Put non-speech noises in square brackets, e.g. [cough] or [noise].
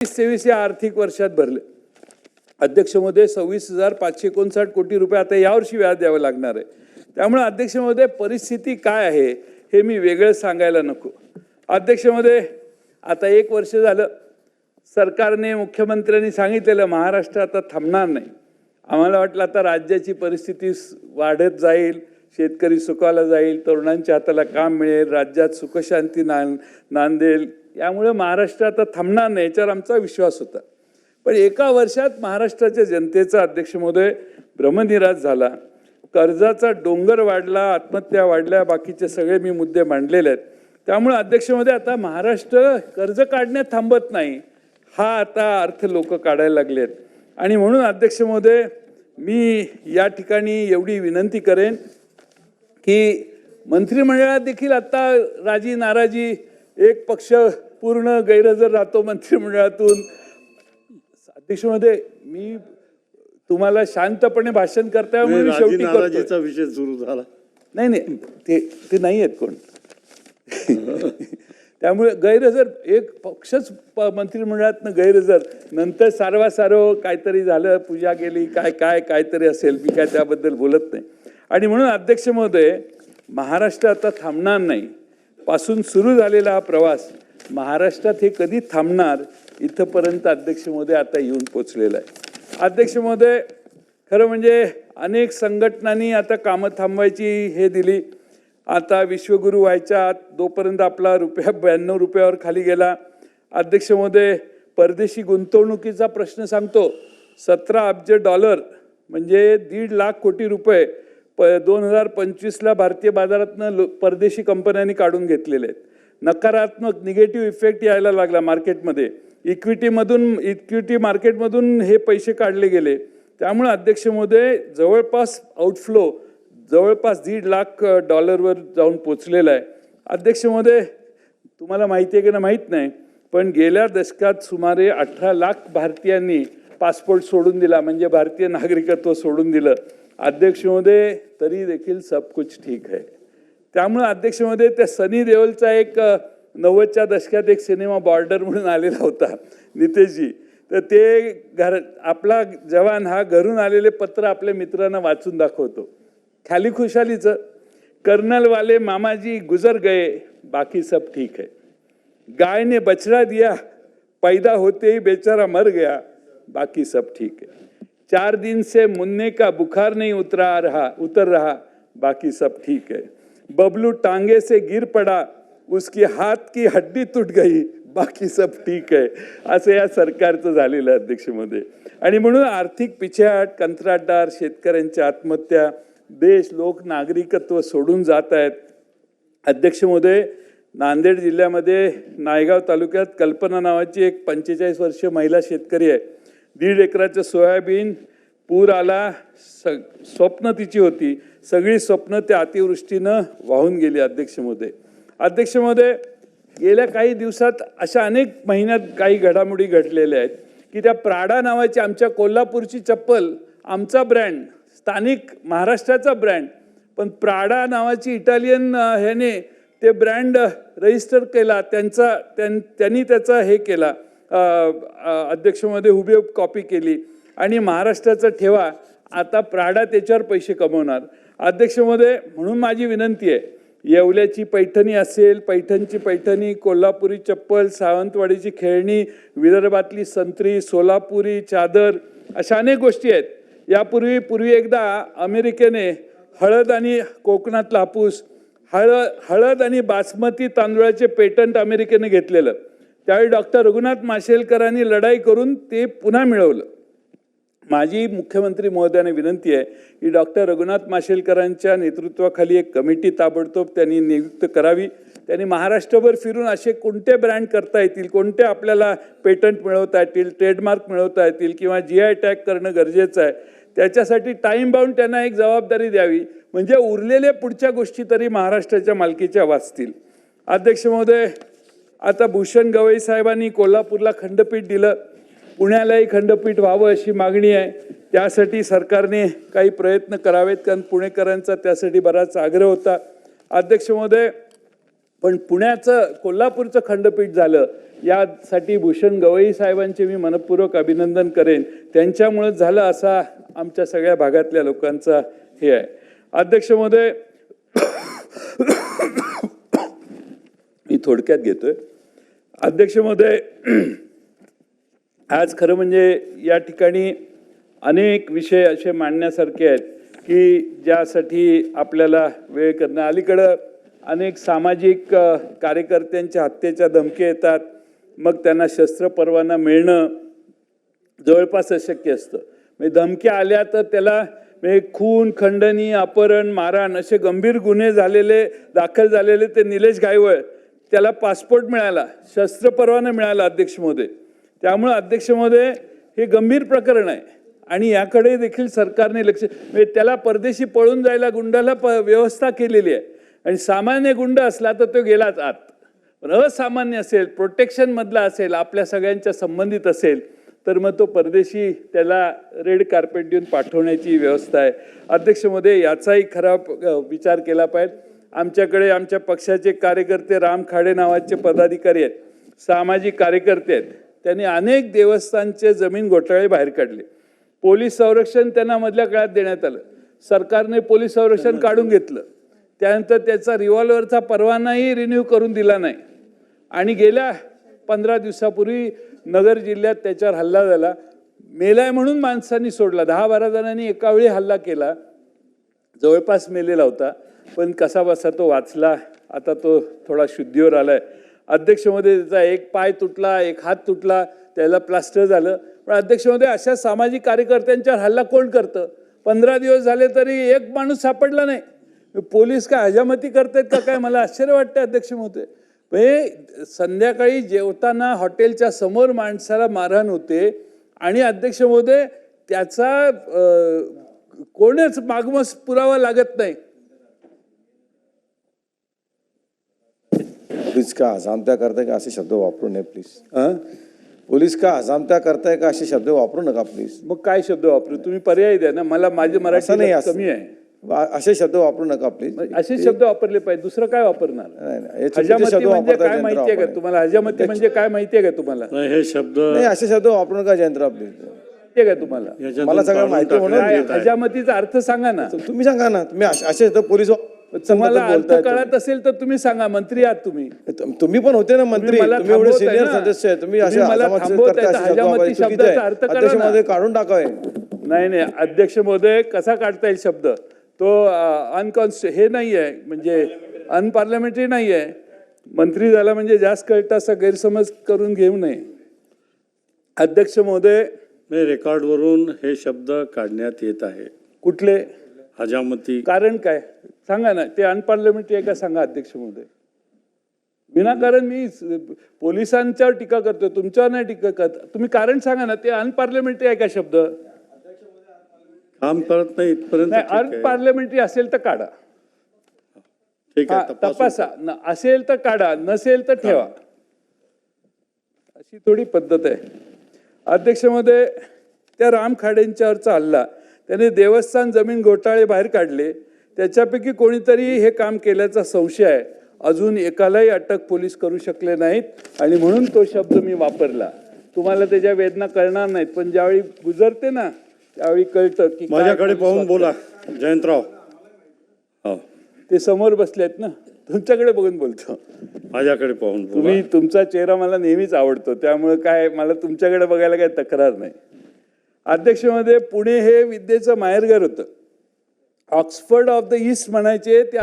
तेवीस या आर्थिक वर्षात भरले. अध्यक्ष महोदय सव्वीस हजार पाचशे एकोणसाठ कोटी रुपये आता यावर्षी व्याज द्यावं लागणार आहे. त्यामुळे अध्यक्ष महोदय परिस्थिती काय आहे हे मी वेगळं सांगायला नको. अध्यक्ष महोदय आता एक वर्ष झालं. सरकारने मुख्यमंत्र्यांनी सांगितलेलं महाराष्ट्र आता थांबणार नाही. आम्हाला वाटलं आता राज्याची परिस्थिती वाढत जाईल शेतकरी सुखाला जाईल तरुणांच्या हाताला काम मिळेल राज्यात सुखशांती नां नांदेल यामुळे महाराष्ट्र आता थांबणार नाही याच्यावर आमचा विश्वास होता. पण एका वर्षात महाराष्ट्राच्या जनतेचा अध्यक्ष महोदय भ्रमनिराश झाला. कर्जाचा डोंगर वाढला आत्महत्या वाढल्या बाकीचे सगळे मी मुद्दे मांडलेले आहेत. त्यामुळे अध्यक्षमध्ये आता महाराष्ट्र कर्ज काढण्यात थांबत नाही. हा आता अर्थ लोक काढायला लागले आहेत. आणि म्हणून अध्यक्ष महोदय मी या ठिकाणी एवढी विनंती करेन की मंत्रिमंडळात देखील आता राजी नाराजी एक पक्ष पूर्ण गैरहजर राहतो मंत्रिमंडळातून. अध्यक्ष महोदय मी तुम्हाला शांतपणे भाषण करताय म्हणून शेवटी करतोय. विषय सुरू झाला. नाही नाही ते ते नाही आहेत कोण. त्यामुळे गैरहजर एक पक्षच प- मंत्रिमंडळातनं गैरहजर. नंतर सारवासारव काहीतरी झालं पूजा केली काय काय काहीतरी असेल मी काय त्याबद्दल बोलत नाही. आणि म्हणून अध्यक्ष महोदय महाराष्ट्र आता थांबणार नाही. पासून सुरू झालेला हा प्रवास महाराष्ट्रात हे कधी थांबणार इथंपर्यंत अध्यक्ष महोदय आता येऊन पोचलेला आहे. अध्यक्ष महोदय खरं म्हणजे अनेक संघटनांनी आता कामं थांबवायची हे दिली. आता विश्वगुरू व्हायच्या आत जोपर्यंत आपला रुपया [laughs] ब्याण्णव रुपयावर खाली गेला. अध्यक्ष महोदय परदेशी गुंतवणुकीचा प्रश्न सांगतो. सतरा अब्ज डॉलर म्हणजे दीड लाख कोटी रुपये प दोन हजार पंचवीसला भारतीय बाजारातनं लो परदेशी कंपन्यांनी काढून घेतलेले आहेत. नकारात्मक निगेटिव्ह इफेक्ट यायला लागला मार्केटमध्ये इक्विटीमधून इक्विटी मार्केटमधून हे पैसे काढले गेले. त्यामुळे अध्यक्ष महोदय जवळपास आउटफ्लो जवळपास दीड लाख डॉलरवर जाऊन पोचलेला आहे. अध्यक्ष महोदय तुम्हाला माहिती आहे की ना माहीत नाही. पण गेल्या दशकात सुमारे अठरा लाख भारतीयांनी पासपोर्ट सोडून दिला. म्हणजे भारतीय नागरिकत्व सोडून दिलं. अध्यक्ष होते तरी देखील सब कुछ ठीक आहे त्यामुळे अध्यक्षमध्ये त्या सनी देओलचा एक नव्वदच्या दशकात एक सिनेमा बॉर्डर म्हणून आलेला होता नितेशजी. तर ते घर आपला जवान हा घरून आलेले पत्र आपल्या मित्रांना वाचून दाखवतो. खाली खुशालीचं कर्नलवाले मामाजी गुजर गए बाकी सब ठीक है. गाय ने बछड़ा दिया पैदा होते ही बेचारा मर गया बाकी सब ठीक है. चार दिन से मुन्ने का बुखार नहीं उतरा रहा उतर रहा बाकी सब ठीक है। बबलू टांगे से गिर पड़ा उसकी हाथ की हड्डी तुट गई बाकी सब ठीक आहे असं या सरकारचं झालेलं आहे अध्यक्षमध्ये आणि म्हणून आर्थिक पिछेहाट कंत्राटदार शेतकऱ्यांच्या आत्महत्या देश लोक नागरिकत्व सोडून जात आहेत. अध्यक्ष महोदय नांदेड जिल्ह्यामध्ये नायगाव तालुक्यात कल्पना नावाची एक पंचेचाळीस वर्षीय महिला शेतकरी आहे. दीड एकराचं सोयाबीन पूर आला स स्वप्न तिची होती. सगळी स्वप्न त्या अतिवृष्टीनं वाहून गेली अध्यक्ष महोदय. अध्यक्ष महोदय गेल्या काही दिवसात अशा अनेक महिन्यात काही घडामोडी घडलेल्या आहेत की त्या प्राडा नावाची आमच्या कोल्हापूरची चप्पल आमचा ब्रँड स्थानिक महाराष्ट्राचा ब्रँड पण प्राडा नावाची इटालियन ह्याने ते ब्रँड रजिस्टर केला त्यांचा त्यां त्यांनी त्याचा हे केला. अध्यक्षमध्ये हुबेहूब कॉपी केली. आणि महाराष्ट्राचा ठेवा आता प्राडा त्याच्यावर पैसे कमवणार. अध्यक्षमध्ये म्हणून माझी विनंती आहे येवल्याची पैठणी असेल पैठणची पैठणी कोल्हापुरी चप्पल सावंतवाडीची खेळणी विदर्भातली संत्री सोलापुरी चादर अशा अनेक गोष्टी आहेत. यापूर्वी पूर्वी एकदा अमेरिकेने हळद आणि कोकणातला हापूस हळद हळद आणि बासमती तांदूळाचे पेटंट अमेरिकेने घेतलेलं. त्यावेळी डॉक्टर रघुनाथ माशेलकरांनी लढाई करून ते पुन्हा मिळवलं. माझी मुख्यमंत्री महोदयाने विनंती आहे की डॉक्टर रघुनाथ माशेलकरांच्या नेतृत्वाखाली एक कमिटी ताबडतोब त्यांनी नियुक्त करावी. त्यांनी महाराष्ट्रभर फिरून असे कोणते ब्रँड करता येतील कोणते आपल्याला पेटंट मिळवता येतील ट्रेडमार्क मिळवता येतील किंवा जी आय टॅग करणं गरजेचं आहे त्याच्यासाठी टाईम बाउंड त्यांना एक जबाबदारी द्यावी. म्हणजे उरलेल्या पुढच्या गोष्टी तरी महाराष्ट्राच्या मालकीच्या वाचतील. अध्यक्ष महोदय आता भूषण गवई साहेबांनी कोल्हापूरला खंडपीठ दिलं. पुण्यालाही खंडपीठ व्हावं अशी मागणी आहे. त्यासाठी सरकारने काही प्रयत्न करावेत कारण पुणेकरांचा त्यासाठी बराच आग्रह होता. अध्यक्ष महोदय पण पुण्याचं कोल्हापूरचं खंडपीठ झालं यासाठी भूषण गवई साहेबांचे मी मनपूर्वक अभिनंदन करेन. त्यांच्यामुळेच झालं असा आमच्या सगळ्या भागातल्या लोकांचा हे आहे. अध्यक्ष महोदय [coughs] मी थोडक्यात घेतोय. अध्यक्ष महोदय आज खरं म्हणजे या ठिकाणी अनेक विषय असे मांडण्यासारखे आहेत की ज्यासाठी आपल्याला वेळ करणं. अलीकडं अनेक सामाजिक कार्यकर्त्यांच्या हत्येच्या धमके येतात. मग त्यांना शस्त्र परवाना मिळणं जवळपास अशक्य असतं. म्हणजे धमक्या आल्या तर त्याला म्हणजे खून खंडणी अपहरण मारहाण असे गंभीर गुन्हे झालेले दाखल झालेले ते निलेश गायवळ त्याला पासपोर्ट मिळाला शस्त्र परवाना मिळाला अध्यक्ष महोदय. त्यामुळं अध्यक्ष महोदय हे गंभीर प्रकरण आहे. आणि याकडे देखील सरकारने लक्ष म्हणजे त्याला परदेशी पळून जायला गुंडाला प व्यवस्था केलेली आहे. आणि सामान्य गुंड असला तर तो गेलाच आत. पण असामान्य असेल प्रोटेक्शनमधला असेल आपल्या सगळ्यांच्या संबंधित असेल तर मग तो परदेशी त्याला रेड कार्पेट देऊन पाठवण्याची व्यवस्था आहे. अध्यक्षमध्ये याचाही खरा विचार केला पाहिजे. आमच्याकडे आमच्या पक्षाचे कार्यकर्ते राम खाडे नावाचे पदाधिकारी आहेत सामाजिक कार्यकर्ते आहेत. त्यांनी अनेक देवस्थानचे जमीन घोटाळे बाहेर काढले. पोलीस संरक्षण त्यांना मधल्या काळात देण्यात आलं. सरकारने पोलीस संरक्षण काढून घेतलं. त्यानंतर त्याचा रिव्हॉल्वरचा परवानाही रिन्यू करून दिला नाही. आणि गेल्या पंधरा दिवसापूर्वी नगर जिल्ह्यात त्याच्यावर हल्ला झाला. मेलाय म्हणून माणसांनी सोडला. दहा बारा जणांनी एकावेळी हल्ला केला. जवळपास मेलेला होता. पण कसा बसा तो वाचला आता तो थोडा शुद्धीवर आला आहे अध्यक्षमध्ये त्याचा एक पाय तुटला एक हात तुटला त्याला प्लास्टर झालं. पण अध्यक्षमध्ये अशा सामाजिक कार्यकर्त्यांच्यावर हल्ला कोण करतं? पंधरा दिवस झाले तरी एक माणूस सापडला नाही. पोलीस काय हजामती करतायत का काय? मला आश्चर्य वाटतं अध्यक्ष महोदय म्हणजे संध्याकाळी जेवताना हॉटेलच्या समोर माणसाला मारहाण होते आणि अध्यक्ष महोदय त्याचा कोणच मागमस पुरावा लागत नाही. पोलीस का हजामत्या करताय का असे शब्द वापरू नये प्लीज हं? पोलीस का हजामत्या करताय का असे शब्द वापरू नका प्लीज मग काय शब्द वापरू? तुम्ही पर्याय द्या ना मला माझे असं मराठी नाही असं कमी आहे. असे शब्द वापरू नका प्लीज असे शब्द वापरले पाहिजे दुसरं काय वापरणार? नाही, नाही. हे चुकीचे हजामती शब्द म्हणजे वापरताय काय माहितीये का जयंतराव तुम्हाला? हजामती म्हणजे काय माहितीये का तुम्हाला? नाही हे शब्द नाही असे शब्द वापरू नका जयंतराव प्लीज माहितीये का तुम्हाला? याच्यातून मला सगळं काढून माहिती म्हणून टाकण्यात काय येत आहे. हजामतीचा अर्थ सांगा ना. तुम्ही सांगा ना तुम्ही असे असे शब्द पोलीस तुम्हाला अर्थ कळत असेल तर तुम्ही सांगा मंत्री आहात तुम्ही. तुम्ही पण होते ना मंत्री. तुम्ही एवढे सिनियर ना. सदस्य आहे. तुम्ही असे काढून टाकावे. नाही नाही. अध्यक्ष महोदय कसा काढता येईल शब्द? तो अनकॉन्स्ट हे नाही आहे म्हणजे अनपार्लमेंटरी नाही आहे मंत्री झाला म्हणजे जास्त कळतं असा गैरसमज करून घेऊ नये. अध्यक्ष महोदय नाही रेकॉर्डवरून हे शब्द काढण्यात येत आहे. कुठले? हजामती. कारण काय? सांगा ना ते अनपार्लमेंटरी आहे का? सांगा अध्यक्ष महोदय विनाकारण मी पोलिसांच्यावर टीका करतोय तुमच्यावर नाही टीका करत. तुम्ही कारण सांगा ना ते अनपार्लमेंटरी आहे का शब्द? काम करत नाही इथपर्यंत नाही. अनपार्लमेंटरी असेल तर काढा. ठीक आहे तपासा. न- असेल तर काढा नसेल तर ठेवा. अशी थोडी पद्धत आहे. अध्यक्षमध्ये त्या राम खाडेंच्यावरचा हल्ला. त्याने देवस्थान जमीन घोटाळे बाहेर काढले. त्याच्यापैकी कोणीतरी हे काम केल्याचा संशय आहे. अजून एकालाही अटक पोलीस करू शकले नाहीत आणि म्हणून तो शब्द मी वापरला. तुम्हाला त्याच्या वेदना कळणार नाहीत पण ज्यावेळी गुजरते ना त्यावेळी कळतं की माझ्याकडे पाहून बोला जयंतराव. हो. ते समोर बसलेत ना तुमच्याकडे बघून बोलतो. माझ्याकडे पाहून तुम्ही तुमचा चेहरा मला नेहमीच आवडतो त्यामुळे काय मला तुमच्याकडे बघायला काही तक्रार नाही. अध्यक्षमध्ये पुणे हे विद्येचं माहेरघर होतं. ऑक्सफर्ड ऑफ द ईस्ट म्हणायचे त्या